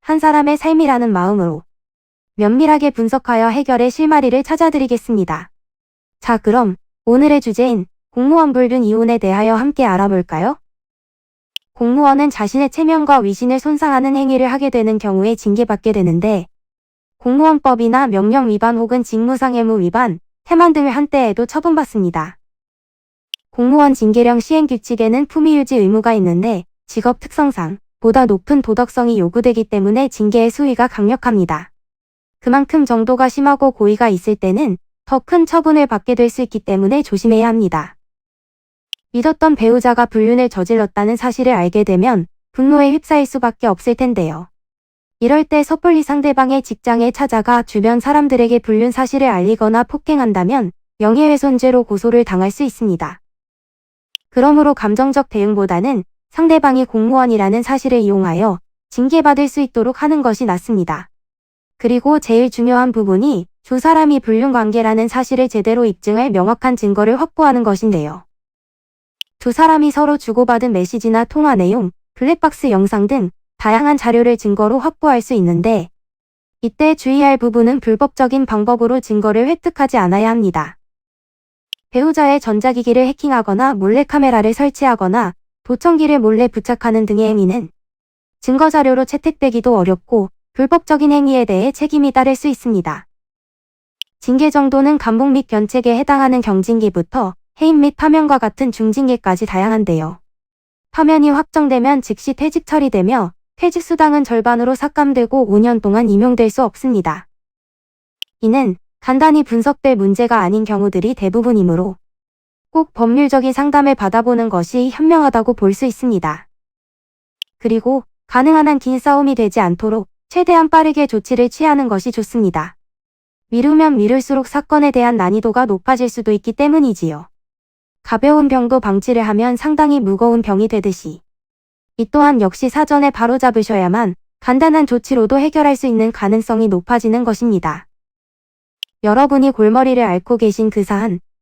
한 사람의 삶이라는 마음으로 면밀하게 분석하여 해결의 실마리를 찾아드리겠습니다. 자, 그럼 오늘의 주제인 공무원 불륜 이혼에 대하여 함께 알아볼까요? 공무원은 자신의 체면과 위신을 손상하는 행위를 하게 되는 경우에 징계받게 되는데 공무원법이나 명령 위반 혹은 직무상해무 위반, 태만 등을 한때에도 처분받습니다. 공무원 징계령 시행 규칙에는 품위 유지 의무가 있는데 직업 특성상 보다 높은 도덕성이 요구되기 때문에 징계의 수위가 강력합니다. 그만큼 정도가 심하고 고의가 있을 때는 더 큰 처분을 받게 될 수 있기 때문에 조심해야 합니다. 믿었던 배우자가 불륜을 저질렀다는 사실을 알게 되면 분노에 휩싸일 수밖에 없을 텐데요. 이럴 때 섣불리 상대방의 직장에 찾아가 주변 사람들에게 불륜 사실을 알리거나 폭행한다면 명예훼손죄로 고소를 당할 수 있습니다. 그러므로 감정적 대응보다는 상대방이 공무원이라는 사실을 이용하여 징계받을 수 있도록 하는 것이 낫습니다. 그리고 제일 중요한 부분이 두 사람이 불륜 관계라는 사실을 제대로 입증할 명확한 증거를 확보하는 것인데요. 두 사람이 서로 주고받은 메시지나 통화 내용, 블랙박스 영상 등 다양한 자료를 증거로 확보할 수 있는데 이때 주의할 부분은 불법적인 방법으로 증거를 획득하지 않아야 합니다. 배우자의 전자기기를 해킹하거나 몰래카메라를 설치하거나 도청기를 몰래 부착하는 등의 행위는 증거자료로 채택되기도 어렵고 불법적인 행위에 대해 책임이 따를 수 있습니다. 징계 정도는 감봉 및 변책에 해당하는 경징계부터 해임 및 파면과 같은 중징계까지 다양한데요. 파면이 확정되면 즉시 퇴직 처리되며 퇴직 수당은 절반으로 삭감되고 5년 동안 임용될 수 없습니다. 이는 간단히 분석될 문제가 아닌 경우들이 대부분이므로 꼭 법률적인 상담을 받아보는 것이 현명하다고 볼 수 있습니다. 그리고 가능한 한 긴 싸움이 되지 않도록 최대한 빠르게 조치를 취하는 것이 좋습니다. 미루면 미룰수록 사건에 대한 난이도가 높아질 수도 있기 때문이지요. 가벼운 병도 방치를 하면 상당히 무거운 병이 되듯이 이 또한 역시 사전에 바로잡으셔야만 간단한 조치로도 해결할 수 있는 가능성이 높아지는 것입니다. 여러분이 골머리를 앓고 계신 그 사안,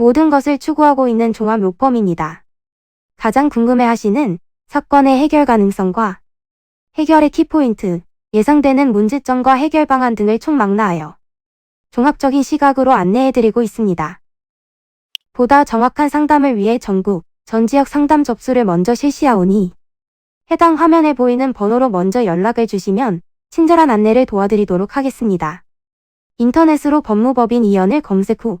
모든 것을 추구하고 있는 종합 로펌입니다. 가장 궁금해하시는 사건의 해결 가능성과 해결의 키포인트, 예상되는 문제점과 해결 방안 등을 총망라하여 종합적인 시각으로 안내해드리고 있습니다. 보다 정확한 상담을 위해 전국, 전 지역 상담 접수를 먼저 실시하오니 해당 화면에 보이는 번호로 먼저 연락을 주시면 친절한 안내를 도와드리도록 하겠습니다. 인터넷으로 법무법인 이연을 검색 후